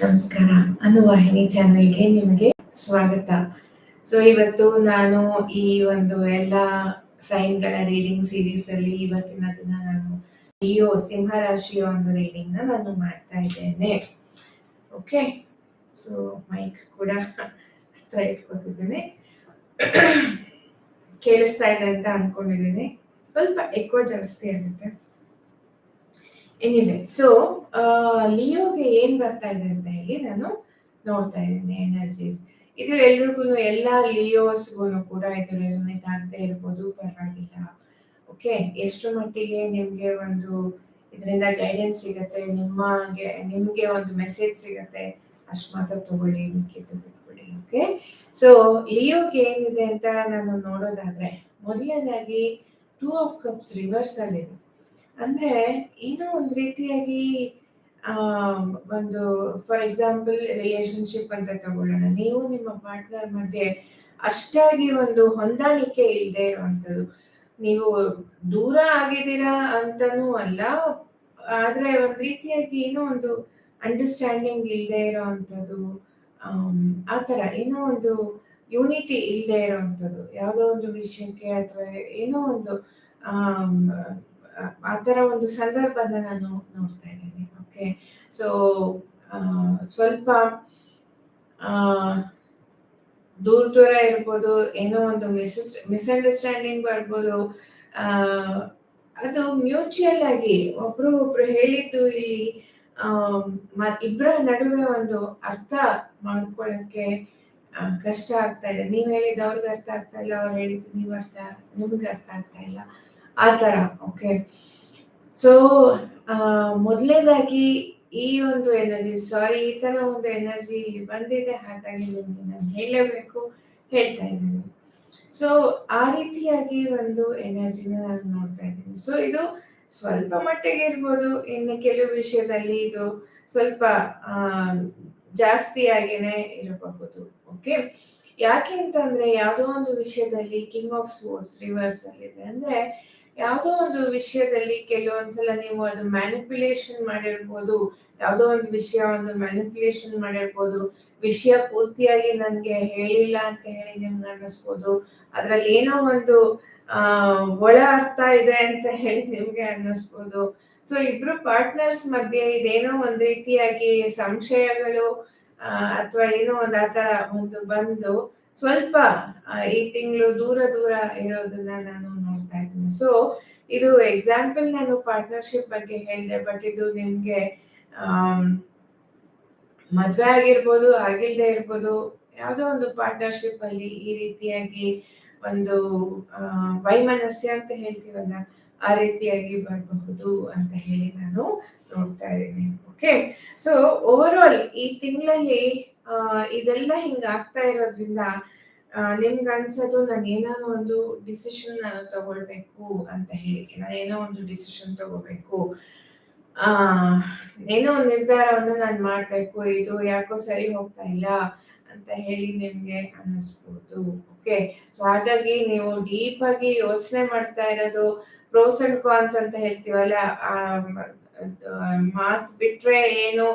ನಮಸ್ಕಾರ. ಅನುವಾಹಿನಿ ಚಾನೆಲ್ಗೆ ನಿಮಗೆ ಸ್ವಾಗತ. ಸೊ ಇವತ್ತು ನಾನು ಈ ಒಂದು ಎಲ್ಲ ಸೈನ್ಗಳ ರೀಡಿಂಗ್ ಸೀರೀಸ್ ಅಲ್ಲಿ ಇವತ್ತಿನ ದಿನ ನಾನು ಲಿಯೋ ಸಿಂಹ ರಾಶಿಯ ಒಂದು ರೀಡಿಂಗ್ನ ನಾನು ಮಾಡ್ತಾ ಇದ್ದೇನೆ. ಓಕೆ ಸೊ ಮೈಕ್ ಕೂಡ ಹತ್ರ ಇಟ್ಕೋತಿದ್ದೇನೆ. ಕೇಳಿಸ್ತಾ ಇದೆ ಅಂತ ಅನ್ಕೊಂಡಿದ್ದೀನಿ. ಸ್ವಲ್ಪ ಎಕೋ ಜಾಸ್ತಿ ಆಗುತ್ತೆ. ಎನಿವೆ ಸೊ ಲಿಯೋಗೆ ಏನ್ ಬರ್ತಾ ಇದೆ ಅಂತ ಹೇಳಿ ನಾನು ನೋಡ್ತಾ ಇದ್ದೇನೆ ಎನರ್ಜೀಸ್ ಇದು ಎಲ್ರಿಗೂ ಎಲ್ಲ ಲಿಯೋಸ್ಗೂ ಕೂಡ ಇದು ರೆಸೊನೇಟ್ ಆಗದೆ ಇರ್ಬೋದು, ಪರವಾಗಿಲ್ಲ. ಓಕೆ ಎಷ್ಟು ಮಟ್ಟಿಗೆ ನಿಮ್ಗೆ ಒಂದು ಇದರಿಂದ ಗೈಡೆನ್ಸ್ ಸಿಗತ್ತೆ ನಿಮಗೆ ನಿಮ್ಗೆ ಒಂದು ಮೆಸೇಜ್ ಸಿಗತ್ತೆ, ಅಷ್ಟು ಮಾತ್ರ ತಗೊಳ್ಳಿ ಮಿಕ್ಕಿದ್ದು ಬಿಟ್ಬಿಡಿ ಓಕೆ ಸೊ ಲಿಯೋಗೆ ಏನಿದೆ ಅಂತ ನಾನು ನೋಡೋದಾದ್ರೆ, ಮೊದಲನೇದಾಗಿ ಟೂ ಆಫ್ ಕಪ್ಸ್ ರಿವರ್ಸ್ ಅಲ್ಲಿದೆ ಅಂದ್ರೆ ಏನೋ ಒಂದ್ ರೀತಿಯಾಗಿ ಒಂದು ಫಾರ್ ಎಕ್ಸಾಂಪಲ್ ರಿಲೇಶನ್ಶಿಪ್ ಅಂತ ತಗೊಳ್ಳೋಣ. ನೀವು ನಿಮ್ಮ ಪಾರ್ಟ್ನರ್ ಮಧ್ಯೆ ಅಷ್ಟಾಗಿ ಒಂದು ಹೊಂದಾಣಿಕೆ ಇಲ್ಲದೆ ಇರುವಂತದ್ದು ನೀವು ದೂರ ಆಗಿದ್ದೀರಾ ಅಂತಾನೂ ಅಲ್ಲ, ಆದ್ರೆ ಒಂದ್ ರೀತಿಯಾಗಿ ಏನೋ ಒಂದು ಅಂಡರ್ಸ್ಟ್ಯಾಂಡಿಂಗ್ ಇಲ್ಲದೆ ಇರೋವಂಥದ್ದು ಆ ತರ ಏನೋ ಒಂದು ಯೂನಿಟಿ ಇಲ್ಲದೆ ಇರೋವಂಥದ್ದು. ಯಾವುದೋ ಒಂದು ವಿಷಯಕ್ಕೆ ಅಥವಾ ಏನೋ ಒಂದು ಆ ಥರ ಒಂದು ಸಂದರ್ಭನ ನಾನು ನೋಡ್ತಾ ಇದ್ದೀನಿ. ಓಕೆ ಸೊ ಸ್ವಲ್ಪ ದೂರ ದೂರ ಇರ್ಬೋದು, ಏನೋ ಒಂದು ಮಿಸ್ ಮಿಸ್ಅಂಡರ್ಸ್ಟ್ಯಾಂಡಿಂಗ್ ಬರ್ಬೋದು ಅದು ಮ್ಯೂಚುವಲ್ ಆಗಿ ಒಬ್ರು ಒಬ್ರು ಹೇಳಿದ್ದು ಇಲ್ಲಿ ಇಬ್ಬರ ನಡುವೆ ಒಂದು ಅರ್ಥ ಮಾಡ್ಕೊಳ್ಳೋಕ್ಕೆ ಕಷ್ಟ ಆಗ್ತಾ ಇದೆ. ನೀವು ಹೇಳಿದ್ದು ಅವ್ರಿಗೆ ಅರ್ಥ ಆಗ್ತಾ ಇಲ್ಲ, ಅವ್ರು ಹೇಳಿದ್ದು ನೀವು ಅರ್ಥ, ನಿಮ್ಗೆ ಅರ್ಥ ಆಗ್ತಾ ಇಲ್ಲ. ಆ ಥರ ಓಕೆ ಸೊ ಮೊದಲನೇದಾಗಿ ಈ ಒಂದು ಎನರ್ಜಿ ಸಾರಿ ಈ ಥರ ಒಂದು ಎನರ್ಜಿ ಬಂದಿದೆ, ಹಾಗಾಗಿ ನಿಮಗೆ ನಾನು ಹೇಳಲೇಬೇಕು, ಹೇಳ್ತಾ ಇದ್ದೀನಿ. ಸೊ ಆ ರೀತಿಯಾಗಿ ಒಂದು ಎನರ್ಜಿನ ನಾನು ನೋಡ್ತಾ ಇದ್ದೀನಿ. ಸೊ ಇದು ಸ್ವಲ್ಪ ಮಟ್ಟಿಗೆ ಇರ್ಬೋದು, ಇನ್ನು ಕೆಲವು ವಿಷಯದಲ್ಲಿ ಇದು ಸ್ವಲ್ಪ ಜಾಸ್ತಿಯಾಗಿನೇ ಇರಬಹುದು ಓಕೆ ಯಾಕೆ ಅಂತಂದ್ರೆ, ಯಾವುದೋ ಒಂದು ವಿಷಯದಲ್ಲಿ ಕಿಂಗ್ ಆಫ್ ಸ್ಪೋರ್ಟ್ಸ್ ರಿವರ್ಸ್ ಅಲ್ಲಿದೆ. ಅಂದ್ರೆ ಯಾವುದೋ ಒಂದು ವಿಷಯದಲ್ಲಿ ಕೆಲವೊಂದ್ಸಲ ನೀವು ಅದು ಮ್ಯಾನಿಪ್ಯುಲೇಷನ್ ಮಾಡಿರ್ಬೋದು, ಯಾವುದೋ ಒಂದು ವಿಷಯ ಒಂದು ಮ್ಯಾನಿಪ್ಯುಲೇಷನ್ ಮಾಡಿರ್ಬೋದು, ವಿಷಯ ಪೂರ್ತಿಯಾಗಿ ನನ್ಗೆ ಹೇಳಿಲ್ಲ ಅಂತ ಹೇಳಿ ನಿಮ್ಗೆ ಅನ್ನಿಸ್ಬೋದು, ಅದ್ರಲ್ಲಿ ಏನೋ ಒಂದು, ಆ, ಒಳ ಅರ್ಥ ಇದೆ ಅಂತ ಹೇಳಿ ನಿಮ್ಗೆ ಅನ್ನಿಸ್ಬೋದು. ಸೊ ಇಬ್ರು ಪಾರ್ಟ್ನರ್ಸ್ ಮಧ್ಯೆ ಇದೇನೋ ಒಂದ್ ರೀತಿಯಾಗಿ ಸಂಶಯಗಳು ಅಥವಾ ಏನೋ ಒಂದ್ ಆತರ ಒಂದು ಬಂದು ಸ್ವಲ್ಪ ಈ ತಿಂಗಳು ದೂರ ದೂರ ಇರೋದನ್ನ ನಾನು ನೋಡ್ತಾ ಸೊ ಇದು ಎಕ್ಸಾಂಪಲ್ ನಾನು ಪಾರ್ಟ್ನರ್ಶಿಪ್ ಬಗ್ಗೆ ಹೇಳಿದೆ ಬಟ್ ಇದು ನಿಮ್ಗೆ ಮದುವೆ ಆಗಿರ್ಬೋದು ಆಗಿಲ್ಲದೆ ಇರ್ಬೋದು, ಯಾವುದೋ ಒಂದು ಪಾರ್ಟ್ನರ್ಶಿಪ್ ಅಲ್ಲಿ ಈ ರೀತಿಯಾಗಿ ಒಂದು ವೈಮನಸ್ಯ ಅಂತ ಹೇಳ್ತೀವಲ್ಲ, ಆ ರೀತಿಯಾಗಿ ಬರಬಹುದು ಅಂತ ಹೇಳಿ ನಾನು ನೋಡ್ತಾ ಇದ್ದೀನಿ. ಓಕೆ ಸೊ ಓವರ್ ಆಲ್ ಈ ತಿಂಗಳಲ್ಲಿ ಇದೆಲ್ಲ ಹಿಂಗಾಗ್ತಾ ಇರೋದ್ರಿಂದ ನಿಮ್ಗೆ ಅನ್ಸೋದು ನಾನು ಏನಾದ್ರು ಒಂದು ಡಿಸಿಷನ್ ನಾನು ತಗೊಳ್ಬೇಕು ಅಂತ ಹೇಳಿ ನಾನು ಏನೋ ಒಂದು ಡಿಸಿಷನ್ ತಗೋಬೇಕು ಆ, ಏನೋ ಒಂದು ನಿರ್ಧಾರವನ್ನು ನಾನು ಮಾಡ್ಬೇಕು. ಇದು ಯಾಕೋ ಸರಿ ಹೋಗ್ತಾ ಇಲ್ಲ ಅಂತ ಹೇಳಿ ನಿಮ್ಗೆ ಅನ್ನಿಸ್ಬೋದು. ಓಕೆ ಸೊ ಹಾಗಾಗಿ ನೀವು ಡೀಪ್ ಆಗಿ ಯೋಚನೆ ಮಾಡ್ತಾ ಇರೋದು ಪ್ರೋಸ್ ಅಂಡ್ ಕಾನ್ಸ್ ಅಂತ ಹೇಳ್ತೀವಲ್ಲ ಮಾತ್ ಬಿಟ್ರೆ ಏನು,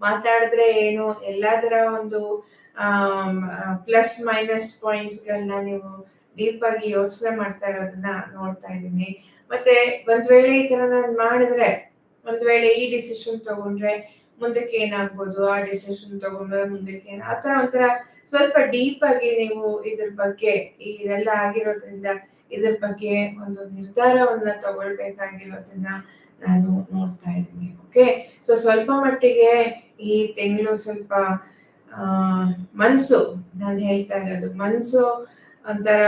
ಮಾತಾಡಿದ್ರೆ ಏನು, ಎಲ್ಲದರ ಒಂದು ಪ್ಲಸ್ ಮೈನಸ್ ಪಾಯಿಂಟ್ಸ್ಗಳನ್ನ ನೀವು ಡೀಪ್ ಆಗಿ ಯೋಚನೆ ಮಾಡ್ತಾ ಇರೋದನ್ನ ನೋಡ್ತಾ ಇದ್ದೀನಿ. ಮತ್ತೆ ಒಂದ್ ವೇಳೆ ಈ ತರ ನಾನು ಮಾಡಿದ್ರೆ, ಒಂದ್ ವೇಳೆ ಈ ಡಿಸಿಷನ್ ತಗೊಂಡ್ರೆ ಮುಂದಕ್ಕೆ ಏನಾಗ್ಬೋದು? ಆ ಡಿಸಿಷನ್ ತಗೊಂಡ್ರೆ ಮುಂದಕ್ಕೆ ಆ ತರ ಒಂಥರ ಸ್ವಲ್ಪ ಡೀಪ್ ಆಗಿ ನೀವು ಇದ್ರ ಬಗ್ಗೆ ಇದೆಲ್ಲ ಆಗಿರೋದ್ರಿಂದ, ಇದ್ರ ಬಗ್ಗೆ ಒಂದು ನಿರ್ಧಾರವನ್ನ ತಗೊಳ್ಬೇಕಾಗಿರೋದನ್ನ ನಾನು ನೋಡ್ತಾ ಇದ್ದೀನಿ ಓಕೆ ಸೊ ಸ್ವಲ್ಪ ಮಟ್ಟಿಗೆ ಈ ತಿಂಗಳು ಸ್ವಲ್ಪ ಆ ಮನ್ಸು ನಾನು ಹೇಳ್ತಾ ಇರೋದು. ಮನಸ್ಸು ಒಂಥರ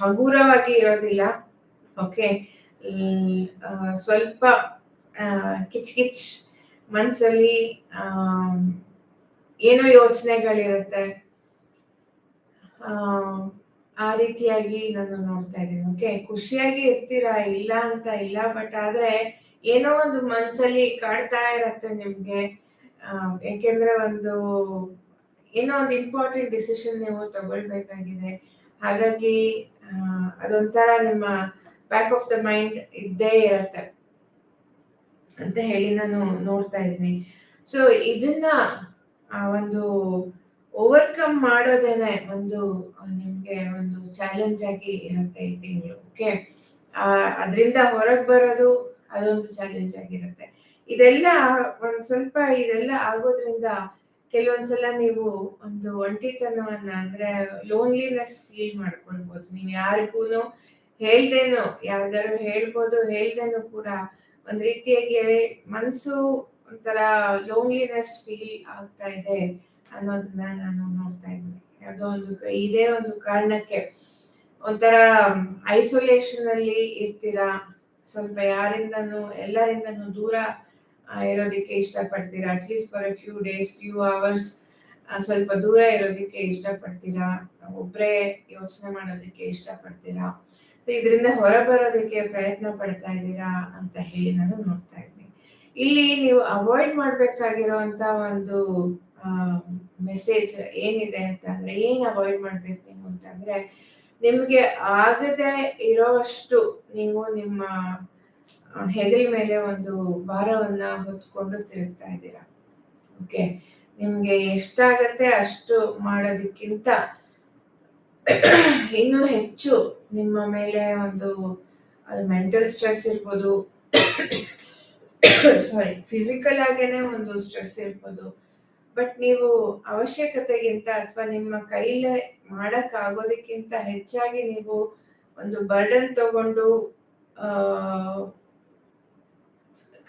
ಹಗುರವಾಗಿ ಇರೋದಿಲ್ಲ. ಓಕೆ ಸ್ವಲ್ಪ ಕಿಚ್ ಕಿಚ್ ಮನಸ್ಸಲ್ಲಿ ಏನೋ ಯೋಚನೆಗಳಿರುತ್ತೆ. ಆ, ರೀತಿಯಾಗಿ ನಾನು ನೋಡ್ತಾ ಇದ್ದೀನಿ. ಓಕೆ ಖುಷಿಯಾಗಿ ಇರ್ತೀರಾ? ಇಲ್ಲ ಅಂತ ಇಲ್ಲ ಬಟ್ ಆದ್ರೆ ಏನೋ ಒಂದು ಮನಸ್ಸಲ್ಲಿ ಕಾಡ್ತಾ ಇರತ್ತೆ ನಿಮ್ಗೆ. ಯಾಕೆಂದ್ರೆ ಒಂದು ಏನೋ ಒಂದು ಇಂಪಾರ್ಟೆಂಟ್ ಡಿಸಿಷನ್ ನೀವು ತಗೊಳ್ಬೇಕಾಗಿದೆ. ಹಾಗಾಗಿ ಅದೊಂಥರ ನಿಮ್ಮ ಬ್ಯಾಕ್ ಆಫ್ ದ ಮೈಂಡ್ ಇದ್ದೇ ಇರತ್ತೆ ಅಂತ ಹೇಳಿ ನಾನು ನೋಡ್ತಾ ಇದ್ದೀನಿ. ಸೊ ಇದನ್ನ ಒಂದು ಓವರ್ಕಮ್ ಮಾಡೋದೇನೆ ಒಂದು ನಿಮ್ಗೆ ಒಂದು ಚಾಲೆಂಜ್ ಆಗಿ ಇರುತ್ತೆ ಈ ತಿಂಗಳು ಓಕೆ ಅದರಿಂದ ಹೊರಗೆ ಬರೋದು ಅದೊಂದು ಚಾಲೆಂಜ್ ಆಗಿರುತ್ತೆ. ಇದೆಲ್ಲ ಒಂದ್ ಸ್ವಲ್ಪ ಇದೆಲ್ಲ ಆಗೋದ್ರಿಂದ ಕೆಲವೊಂದ್ಸಲ ನೀವು ಒಂದು ಒಂಟಿತನವನ್ನ ಅಂದ್ರೆ ಲೋನ್ಲಿನೆಸ್ ಫೀಲ್ ಮಾಡ್ಕೊಳ್ಬಹುದು ನೀವು ಯಾರಿಗೂ ಹೇಳ್ದೇನೋ ಯಾರ್ದಾರು ಹೇಳ್ಬೋದು, ಹೇಳ್ದೇನೋ ಕೂಡ ಒಂದ್ ರೀತಿಯಾಗಿ ಮನ್ಸು ಒಂಥರ ಲೋನ್ಲಿನೆಸ್ ಫೀಲ್ ಆಗ್ತಾ ಇದೆ ಅನ್ನೋದನ್ನ ನಾನು ನೋಡ್ತಾ ಇದ್ದೀನಿ. ಯಾವುದೋ ಒಂದು ಇದೇ ಒಂದು ಕಾರಣಕ್ಕೆ ಒಂಥರ ಐಸೋಲೇಷನ್ ಅಲ್ಲಿ ಇರ್ತೀರಾ? ಸ್ವಲ್ಪ ಯಾರಿಂದನು, ಎಲ್ಲರಿಂದನು ದೂರ ಇರೋದಕ್ಕೆ ಇಷ್ಟಪಡ್ತೀರಾ? At least for a few days few hours ಸ್ವಲ್ಪ ದೂರ ಇರೋದಕ್ಕೆ ಇಷ್ಟಪಡ್ತೀರಾ? ಒಬ್ಬರೇ ಯೋಚನೆ ಮಾಡೋದಕ್ಕೆ ಇಷ್ಟಪಡ್ತೀರಾ? ಸೊ ಇದರಿಂದ ಹೊರ ಬರೋದಕ್ಕೆ ಪ್ರಯತ್ನ ಪಡ್ತಾ ಇದ್ದೀರಾ ಅಂತ ಹೇಳಿ ನಾನು ನೋಡ್ತಾ ಇದ್ದೀನಿ. ಇಲ್ಲಿ ನೀವು ಅವಾಯ್ಡ್ ಮಾಡ್ಬೇಕಾಗಿರುವಂತ ಒಂದು ಮೆಸೇಜ್ ಏನಿದೆ ಅಂತ ಅಂದ್ರೆ, ಏನ್ ಅವಾಯ್ಡ್ ಮಾಡ್ಬೇಕು ನೀವು ಅಂತಂದ್ರೆ ನಿಮ್ಗೆ ಆಗದೆ ಇರೋಷ್ಟು ನೀವು ನಿಮ್ಮ ಹೆಗಲ ಮೇಲೆ ಒಂದು ಭಾರವನ್ನ ಹೊತ್ಕೊಂಡು ತಿರುಗ್ತಾ ಇದ್ದೀರಾ? ಓಕೆ ನಿಮ್ಗೆ ಎಷ್ಟಾಗತ್ತೆ ಅಷ್ಟು ಮಾಡೋದಕ್ಕಿಂತ ಇನ್ನೂ ಹೆಚ್ಚು ನಿಮ್ಮ ಮೇಲೆ ಒಂದು, ಅದು ಮೆಂಟಲ್ ಸ್ಟ್ರೆಸ್ ಇರ್ಬೋದು. ಸಾರಿ ಫಿಸಿಕಲ್ ಆಗೇನೆ ಒಂದು ಸ್ಟ್ರೆಸ್ ಇರ್ಬೋದು. ಬಟ್ ನೀವು ಅವಶ್ಯಕತೆಗಿಂತ ಅಥವಾ ನಿಮ್ಮ ಕೈಲೇ ಮಾಡಕ್ ಆಗೋದಕ್ಕಿಂತ ಹೆಚ್ಚಾಗಿ ನೀವು ಒಂದು ಬರ್ಡನ್ ತಗೊಂಡು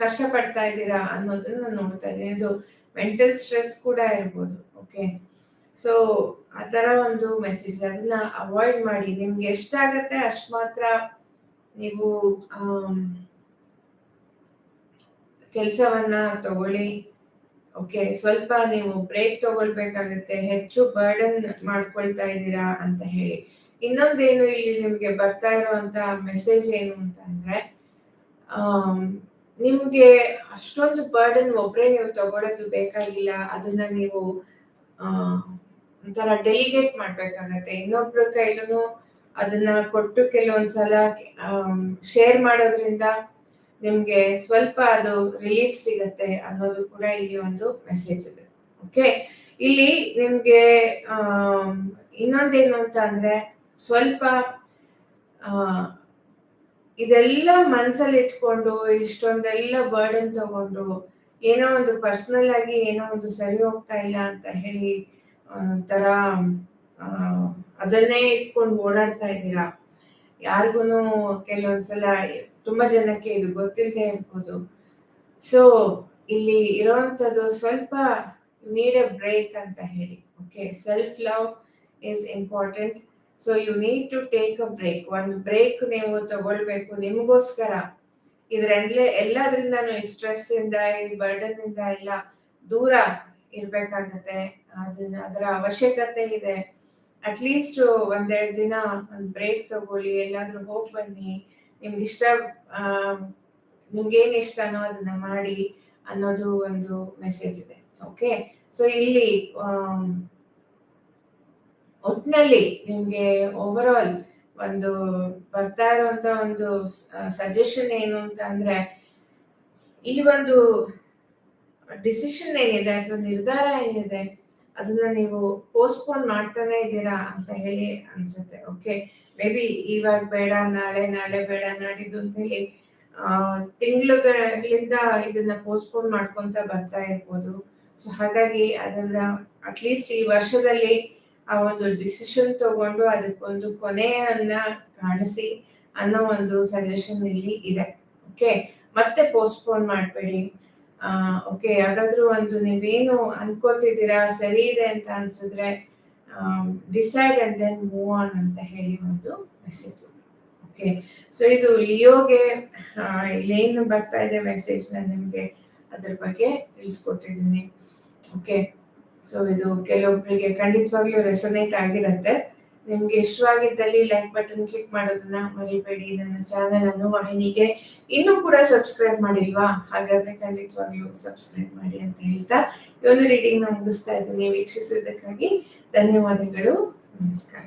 ಆ ಕಷ್ಟಪಡ್ತಾ ಇದ್ದೀರಾ ಅನ್ನೋದನ್ನ ನೋಡ್ತಾ ಇದ್ದೀನಿ. ಇದು ಮೆಂಟಲ್ ಸ್ಟ್ರೆಸ್ ಕೂಡ ಇರ್ಬೋದು ಓಕೆ ಸೊ ಆ ತರ ಒಂದು ಮೆಸೇಜ್ ಅದನ್ನ ಅವಾಯ್ಡ್ ಮಾಡಿ. ನಿಮ್ಗೆ ಎಷ್ಟಾಗತ್ತೆ ಅಷ್ಟು ಮಾತ್ರ ನೀವು ಕೆಲಸವನ್ನ ತಗೊಳ್ಳಿ ಓಕೆ ಸ್ವಲ್ಪ ನೀವು ಬ್ರೇಕ್ ತಗೊಳ್ಬೇಕಾಗತ್ತೆ. ಹೆಚ್ಚು ಬರ್ಡನ್ ಮಾಡ್ಕೊಳ್ತಾ ಇದ್ದೀರಾ ಅಂತ ಹೇಳಿ. ಇನ್ನೊಂದೇನು ಇಲ್ಲಿ ನಿಮ್ಗೆ ಬರ್ತಾ ಇರುವಂತ ಮೆಸೇಜ್ ಏನು ಅಂತ ಅಂದ್ರೆ ನಿಮ್ಗೆ ಅಷ್ಟೊಂದು ಬರ್ಡನ್ ಒಬ್ಬರೇ ನೀವು ತಗೊಳ್ಳೋದು ಬೇಕಾಗಿಲ್ಲ, ಅದನ್ನ ನೀವು ಒಂಥರ ಡೆಲಿಗೇಟ್ ಮಾಡ್ಬೇಕಾಗತ್ತೆ. ಇನ್ನೊಬ್ರ ಕೈಲೂ ಅದನ್ನ ಕೊಟ್ಟು ಕೆಲವೊಂದ್ಸಲ ಶೇರ್ ಮಾಡೋದ್ರಿಂದ ನಿಮ್ಗೆ ಸ್ವಲ್ಪ ಅದು ರಿಲೀಫ್ ಸಿಗತ್ತೆ ಅನ್ನೋದು ಕೂಡ ಇಲ್ಲಿ ಒಂದು ಮೆಸೇಜ್ ಇದೆ. ಓಕೆ ಇಲ್ಲಿ ನಿಮ್ಗೆ ಇನ್ನೊಂದೇನು ಅಂತ ಅಂದ್ರೆ ಸ್ವಲ್ಪ ಇದೆಲ್ಲ ಮನ್ಸಲ್ಲಿ ಇಟ್ಕೊಂಡು, ಇಷ್ಟೊಂದೆಲ್ಲ ಬರ್ಡನ್ ತಗೊಂಡು, ಏನೋ ಒಂದು ಪರ್ಸನಲ್ ಆಗಿ ಏನೋ ಒಂದು ಸರಿ ಹೋಗ್ತಾ ಇಲ್ಲ ಅಂತ ಹೇಳಿ ಒಂಥರ ಅದನ್ನೇ ಇಟ್ಕೊಂಡು ಓಡಾಡ್ತಾ ಇದ್ದೀರಾ? ಯಾರಿಗೂ ಕೆಲವೊಂದ್ಸಲ ತುಂಬಾ ಜನಕ್ಕೆ ಇದು ಗೊತ್ತಿಲ್ಲದೆ ಇರ್ಬೋದು. ಸೊ ಇಲ್ಲಿ ಇರೋವಂಥದ್ದು ಸ್ವಲ್ಪ ನೀಡ್ ಎ ಬ್ರೇಕ್ ಅಂತ ಹೇಳಿ okay self love is important so you need to take a break ಒಂದು ಬ್ರೇಕ್ ನೀವು ತಗೊಳ್ಬೇಕು ನಿಮಗೋಸ್ಕರ. ಇದ್ರಲ್ಲೇ ಎಲ್ಲದ್ರಿಂದ ಸ್ಟ್ರೆಸ್ ಇಂದ, ಈ ಬರ್ಡನ್ ಇಂದ ಎಲ್ಲ ದೂರ ಇರ್ಬೇಕಾಗತ್ತೆ. ಅದನ್ನ, ಅದರ ಅವಶ್ಯಕತೆ ಇದೆ. ಅಟ್ಲೀಸ್ಟ್ ಒಂದೆರಡು ದಿನ ಒಂದು ಬ್ರೇಕ್ ತಗೊಳ್ಳಿ, ಎಲ್ಲಾದ್ರೂ ಹೋಗಿ ಬನ್ನಿ. ನಿಮ್ಗೆ ಇಷ್ಟ ನಿಮ್ಗೆ ಏನ್ ಇಷ್ಟನೋ ಅದನ್ನ ಮಾಡಿ ಅನ್ನೋದು ಒಂದು ಮೆಸೇಜ್ ಇದೆ. ಓಕೆ ಸೊ ಇಲ್ಲಿ ಒಟ್ನಲ್ಲಿ ನಿಮ್ಗೆ ಓವರ್ ಆಲ್ ಒಂದು ಬರ್ತಾ ಇರುವಂತ ಒಂದು ಸಜೆಷನ್ ಏನು ಅಂತ ಅಂದ್ರೆ, ಈ ಒಂದು ಡಿಸಿಷನ್ ಏನಿದೆ ಅಥವಾ ನಿರ್ಧಾರ ಏನಿದೆ, ಅದನ್ನ ನೀವು ಪೋಸ್ಟ್ಪೋನ್ ಮಾಡ್ತಾನೆ ಇದ್ದೀರಾ ಅಂತ ಹೇಳಿ ಅನ್ಸುತ್ತೆ. ಓಕೆ ಮೇ ಬಿ ಇವಾಗ ಬೇಡ, ನಾಳೆ ನಾಳೆ ಬೇಡ, ನಾಡಿದ್ದು ಅಂತ ಹೇಳಿ ತಿಂಗಳುಗಳಿಂದ ಇದನ್ನ ಪೋಸ್ಟ್ಪೋನ್ ಮಾಡ್ಕೊಂತ ಬರ್ತಾ ಇರ್ಬೋದು. ಸೊ ಹಾಗಾಗಿ ಅದನ್ನ ಅಟ್ಲೀಸ್ಟ್ ಈ ವರ್ಷದಲ್ಲಿ ಆ ಒಂದು ಡಿಸಿಷನ್ ತಗೊಂಡು ಅದಕ್ಕೊಂದು ಕೊನೆಯನ್ನ ಕಾಣಿಸಿ ಅನ್ನೋ ಒಂದು ಸಜೆಷನ್ ಇಲ್ಲಿ ಇದೆ. ಓಕೆ ಮತ್ತೆ ಪೋಸ್ಟ್ಪೋನ್ ಮಾಡಬೇಡಿ. ಓಕೆ ಯಾವ್ದಾದ್ರು ಒಂದು ನೀವೇನು ಅನ್ಕೋತಿದ್ದೀರಾ, ಸರಿ ಇದೆ ಅಂತ ಅನ್ಸಿದ್ರೆ decide and then move on ಅಂತ ಹೇಳಿ ಒಂದು ಮೆಸೇಜ್ ಓಕೆ ಸೊ ಇದು ಲಿಯೋಗೆ ಇಲ್ಲೇನು ಬರ್ತಾ ಇದೆ ಮೆಸೇಜ್ ನಾನು ನಿಮಗೆ ಅದ್ರ ಬಗ್ಗೆ ತಿಳಿಸ್ಕೊಟ್ಟಿದ್ದೀನಿ. ಓಕೆ ಸೊ ಇದು ಕೆಲವೊಬ್ಬರಿಗೆ ಖಂಡಿತವಾಗ್ಲೂ ರೆಸೊನೇಟ್ ಆಗಿರುತ್ತೆ. ನಿಮ್ಗೆ ಇಷ್ಟವಾಗಿದ್ದಲ್ಲಿ ಲೈಕ್ ಬಟನ್ ಕ್ಲಿಕ್ ಮಾಡೋದನ್ನ ಮರಿಬೇಡಿ. ನನ್ನ ಚಾನೆಲ್ ಅನ್ನು ವಾಹಿನಿಗೆ ಇನ್ನೂ ಕೂಡ ಸಬ್ಸ್ಕ್ರೈಬ್ ಮಾಡಿಲ್ವಾ? ಹಾಗಾದ್ರೆ ಖಂಡಿತವಾಗ್ಲೂ ಸಬ್ಸ್ಕ್ರೈಬ್ ಮಾಡಿ ಅಂತ ಹೇಳ್ತಾ ಈ ಒಂದು ರೀಡಿಂಗ್ನ ಮುಗಿಸ್ತಾ ಇದ್ದೀನಿ. ವೀಕ್ಷಿಸಿದ್ದಕ್ಕಾಗಿ ಧನ್ಯವಾದಗಳು. ನಮಸ್ಕಾರ.